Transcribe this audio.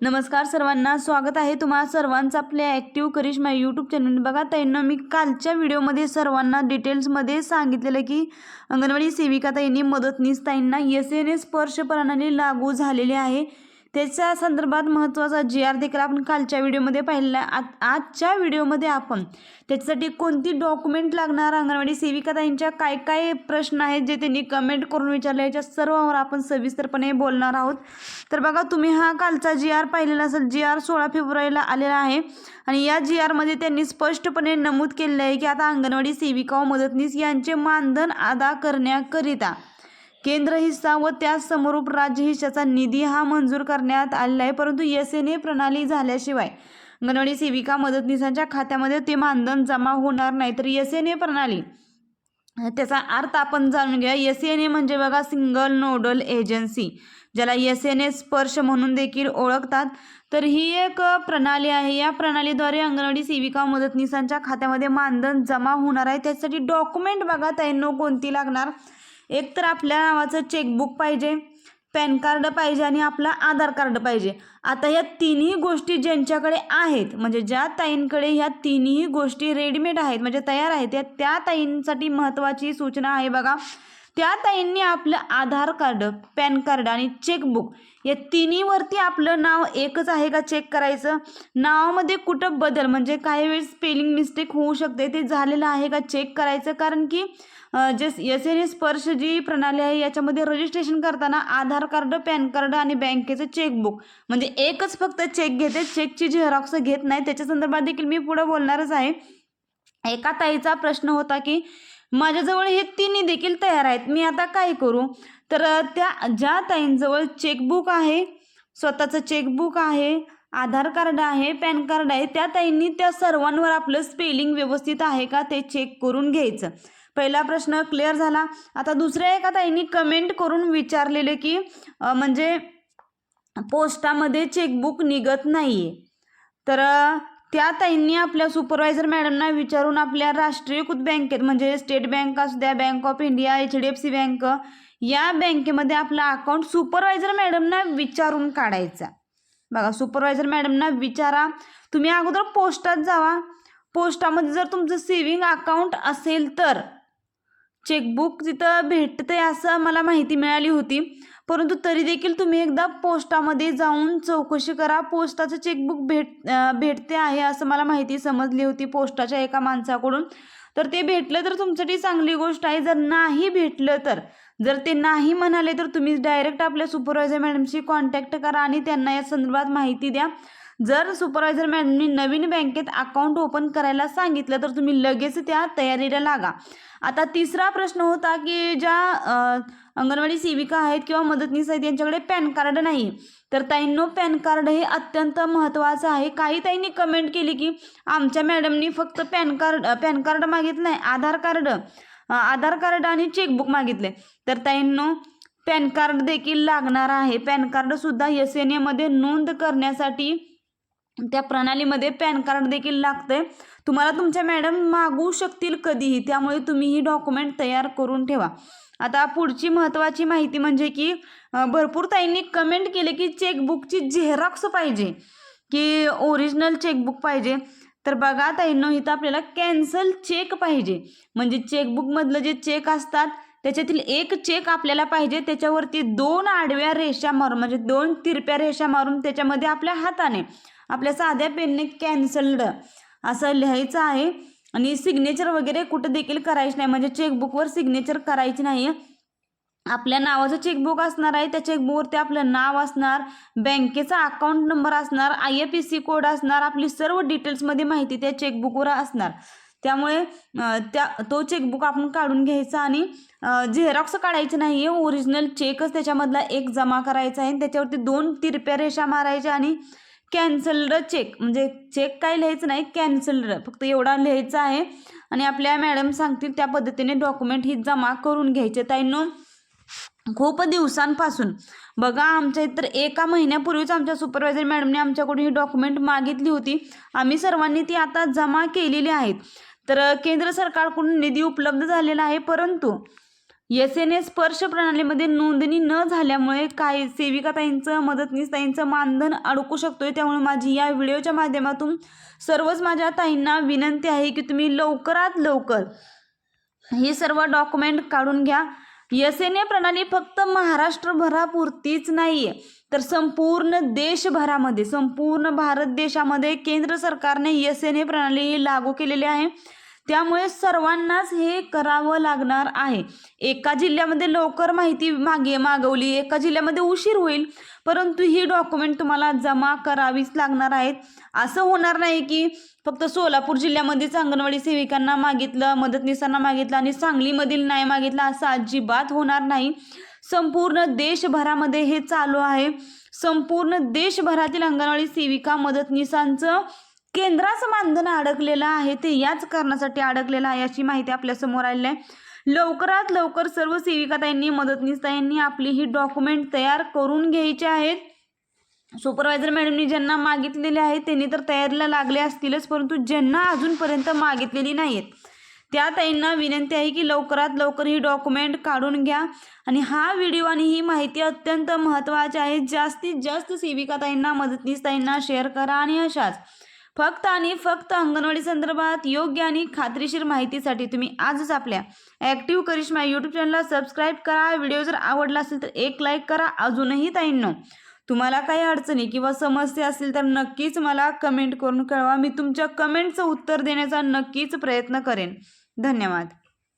नमस्कार सर्वांना स्वागत आहे तुम्हा सर्वांचं आपल्या ॲक्टिव्ह करिश्मा यूट्यूब चॅनल बघा ताईंना मी कालच्या व्हिडिओमध्ये सर्वांना डिटेल्समध्ये सांगितलेलं की अंगणवाडी सेविका ताईंनी मदतनीस ताईंना एस एन एस स्पर्श प्रणाली लागू झालेली आहे. त्याच्या संदर्भात महत्त्वाचा जी आर देखील आपण कालच्या व्हिडिओमध्ये पाहिलेला आहे. आजच्या व्हिडिओमध्ये आपण त्याच्यासाठी कोणती डॉक्युमेंट लागणार? अंगणवाडी सेविका ताईंच्या काय काय प्रश्न आहेत जे त्यांनी कमेंट करून विचारले? याच्या सर्वांवर आपण सविस्तरपणे बोलणार आहोत. तर बघा तुम्ही हा कालचा जी आर पाहिलेला असेल. जी आर सोळा फेब्रुवारीला आलेला आहे. आणि या जी आरमध्ये त्यांनी स्पष्टपणे नमूद केलेलं आहे की आता अंगणवाडी सेविका व मदतनीस यांचे मानधन अदा करण्याकरिता केंद्र हिस्सा व त्याच समरूप राज्य हिस्साचा निधी हा मंजूर करण्यात आलेला आहे. परंतु एस एन ए प्रणाली झाल्याशिवाय अंगणवाडी सेविका मदतनीसांच्या खात्यामध्ये ते मानधन जमा होणार नाही. तर एस एन ए प्रणाली त्याचा अर्थ आपण जाणून घ्या एस एन ए म्हणजे बघा सिंगल नोडल एजन्सी ज्याला एस एन ए स्पर्श म्हणून देखील ओळखतात. तर ही एक प्रणाली आहे. या प्रणालीद्वारे अंगणवाडी सेविका मदतनीसांच्या खात्यामध्ये मानधन जमा होणार आहे. त्यासाठी डॉक्युमेंट बघा त्यांना कोणती लागणार? एक तर आपल्या नावाचं चेकबुक पाहिजे पॅन कार्ड पाहिजे आणि आपला आधार कार्ड पाहिजे. आता या तिन्ही गोष्टी ज्यांच्याकडे आहेत म्हणजे ज्या ताईंकडे ह्या तिन्ही गोष्टी रेडीमेड आहेत म्हणजे तयार आहेत त्या त्या ताईंसाठी महत्त्वाची सूचना आहे बघा. त्या ताईंनी आपलं आधार कार्ड पॅन कार्ड आणि चेकबुक या तिन्हीवरती आपलं नाव एकच आहे का चेक करायचं? नावामध्ये कुठं बदल? म्हणजे काही वेळेस स्पेलिंग मिस्टेक होऊ शकते. ते झालेलं आहे का चेक करायचं? कारण की जे एस एन एस स्पर्श जी प्रणाली आहे याच्यामध्ये रजिस्ट्रेशन करताना आधार कार्ड पॅन कार्ड आणि बँकेचं चेकबुक. म्हणजे एकच फक्त चेक घेते. चेकची झेरॉक्स घेत नाही. त्याच्या संदर्भात देखील मी पुढं बोलणारच आहे. एका ताईचा प्रश्न होता की माझ्याजवळ हे तिन्ही देखील तयार आहेत मी आता काय करू? तर त्या ज्या ताईंजवळ चेकबुक आहे स्वतःचं चेकबुक आहे आधार कार्ड आहे पॅन कार्ड आहे त्या ताईंनी त्या सर्वांवर आपलं स्पेलिंग व्यवस्थित आहे का ते चेक करून घ्यायचं. पहिला प्रश्न क्लिअर झाला. आता दुसऱ्या एका ताईंनी कमेंट करून विचारलेले की म्हणजे पोस्टामध्ये चेकबुक निघत नाही आहे तर त्या ताईंनी आपल्या सुपरवायझर मॅडमना विचारून आपल्या राष्ट्रीयकृत बँकेत म्हणजे स्टेट बँक असू द्या Bank of India H D F C bank या बँकेमध्ये आपला अकाउंट सुपरवायझर मॅडमना विचारून काढायचा. बघा सुपरवायझर मॅडमना विचारा तुम्ही अगोदर पोस्टात जावा. पोस्टामध्ये जर तुमचं सेविंग अकाउंट असेल तर चेकबुक तिथं भेटते असं मला माहिती मिळाली होती. परंतु तरी देखील तुम्ही एकदा पोस्टामध्ये जाऊन चौकशी करा. पोस्टाचं चेकबुक भेट भेटते आहे असं मला माहिती समजली होती पोस्टाच्या एका माणसाकडून. तर ते भेटलं तर तुमच्यासाठी चांगली गोष्ट आहे. जर नाही भेटलं तर जर ते नाही म्हणाले तर तुम्ही डायरेक्ट आपल्या सुपरवायझर मॅडमशी कॉन्टॅक्ट करा आणि त्यांना या संदर्भात माहिती द्या. जर सुपरवायझर मॅडमनी नवीन बँकेत अकाउंट ओपन करायला सांगितलं तर तुम्ही लगेच त्या तयारीला लागा. आता तिसरा प्रश्न होता की ज्या अंगणवाडी सेविका आहेत किंवा मदतनीस आहेत यांच्याकडे पॅन कार्ड नाही. तर ताईंनो पॅन कार्ड हे अत्यंत महत्त्वाचं आहे. काही ताईंनी कमेंट केली की आमच्या मॅडमनी फक्त पॅन कार्ड पॅन कार्ड मागितलं आहे आधार कार्ड आधार कार्ड आणि चेकबुक मागितले. तर ताईंनो पॅन कार्ड देखील लागणार आहे. पॅन कार्डसुद्धा एस एन एमध्ये नोंद करण्यासाठी त्या प्रणालीमध्ये पॅन कार्ड देखील लागतं आहे तुम्हाला तुमच्या मॅडम मागू शकतील कधीही त्यामुळे तुम्ही ही डॉक्युमेंट तयार करून ठेवा. आता पुढची महत्त्वाची माहिती म्हणजे की भरपूर ताईंनी कमेंट केले की चेकबुकची झेरॉक्स पाहिजे की ओरिजिनल चेकबुक पाहिजे. तर बघा ताईंनो इथं आपल्याला कॅन्सल चेक पाहिजे. म्हणजे चेकबुकमधलं जे चेक असतात त्याच्यातील एक चेक आपल्याला पाहिजे त्याच्यावरती दोन आडव्या रेषा मारून म्हणजे दोन तिरप्या रेषा मारून त्याच्यामध्ये आपल्या हाताने आपल्या साध्या पेनने कॅन्सल्ड असं लिहायचं आहे. आणि सिग्नेचर वगैरे कुठं देखील करायचं नाही. म्हणजे चेकबुकवर सिग्नेचर करायची नाही. आपल्या नावाचं चेकबुक असणार आहे. त्या चेकबुकवरती आपलं नाव असणार बँकेचा अकाउंट नंबर असणार I F S C code असणार आपली सर्व डिटेल्समध्ये माहिती त्या चेकबुकवर असणार. त्यामुळे त्या तो चेकबुक आपण काढून घ्यायचा आणि झेरॉक्स काढायचं नाही. आहे ओरिजिनल चेकच त्याच्यामधला एक जमा करायचा आहे. त्याच्यावरती दोन तिरप्या रेषा मारायच्या आणि कॅन्सल्ड चेक. म्हणजे चेक काय लिहायचं नाही कॅन्सल्ड फक्त एवढा लिहायचं आहे. आणि आपल्या मॅडम सांगतील त्या पद्धतीने डॉक्युमेंट ही जमा करून घ्यायचे ताईंनो. खूप दिवसांपासून. बघा आमच्या इतर एका महिन्यापूर्वीच आमच्या सुपरवायझर मॅडमने आमच्याकडून ही डॉक्युमेंट मागितली होती. आम्ही सर्वांनी ती आता जमा केलेली आहेत. तर केंद्र सरकारकडून निधी उपलब्ध झालेला आहे परंतु एस एन एस स्पर्श प्रणालीमध्ये नोंदणी न झाल्यामुळे काही सेविकाताईंचं मदतनीस मानधन अडकू शकतोय. त्यामुळे माझी या व्हिडिओच्या माध्यमातून सर्वच माझ्या ताईंना विनंती आहे की तुम्ही लवकरात लवकर हे सर्व डॉक्युमेंट काढून घ्या. एस एन ए प्रणाली फक्त महाराष्ट्रभरापुरतीच नाही आहे तर संपूर्ण देशभरामध्ये संपूर्ण भारत देशामध्ये केंद्र सरकारने एस एन ए प्रणाली ही लागू केलेली आहे. त्यामुळे सर्वांनाच हे करावं लागणार आहे. एका जिल्ह्यामध्ये लवकर माहिती मागे मागवली एका जिल्ह्यामध्ये उशीर होईल परंतु ही डॉक्युमेंट तुम्हाला जमा करावीच लागणार आहेत. असं होणार नाही की फक्त सोलापूर जिल्ह्यामध्येच अंगणवाडी सेविकांना मागितलं मदतनीसांना मागितलं आणि सांगलीमधील नाही मागितलं असं अजिबात होणार नाही. संपूर्ण देशभरामध्ये हे चालू आहे. संपूर्ण देशभरातील अंगणवाडी सेविका मदतनीसांचं केंद्राचं मानधन अडकलेलं आहे ते याच कारणासाठी अडकलेलं आहे अशी माहिती आपल्यासमोर आलेली आहे. लवकरात लवकर सर्व सेविकाताईंनी मदतनीसताईंनी आपली ही डॉक्युमेंट तयार करून घ्यायची आहेत. सुपरवायझर मॅडमनी ज्यांना मागितलेले आहे त्यांनी तर तयारीला लागले असतीलच परंतु ज्यांना अजूनपर्यंत मागितलेली नाही आहेत त्या ताईंना विनंती आहे की लवकरात लवकर ही डॉक्युमेंट काढून घ्या. आणि हा व्हिडिओ आणि ही माहिती अत्यंत महत्त्वाची आहे. जास्तीत जास्त सेविका ताईंना मदतनीस ताईंना शेअर करा आणि अशाच. फक्त आणि फक्त अंगणवाडी संदर्भात योग्य आणि खात्रीशीर माहितीसाठी तुम्ही आजच आपल्या ॲक्टिव्ह करिश्मा यूट्यूब चॅनलला सबस्क्राईब करा. व्हिडिओ जर आवडला असेल तर एक लाईक करा. अजूनही ताईंनो तुम्हाला काही अडचणी किंवा समस्या असतील तर नक्कीच मला कमेंट करून कळवा. मी तुमच्या कमेंटचं उत्तर देण्याचा नक्कीच प्रयत्न करेन. धन्यवाद.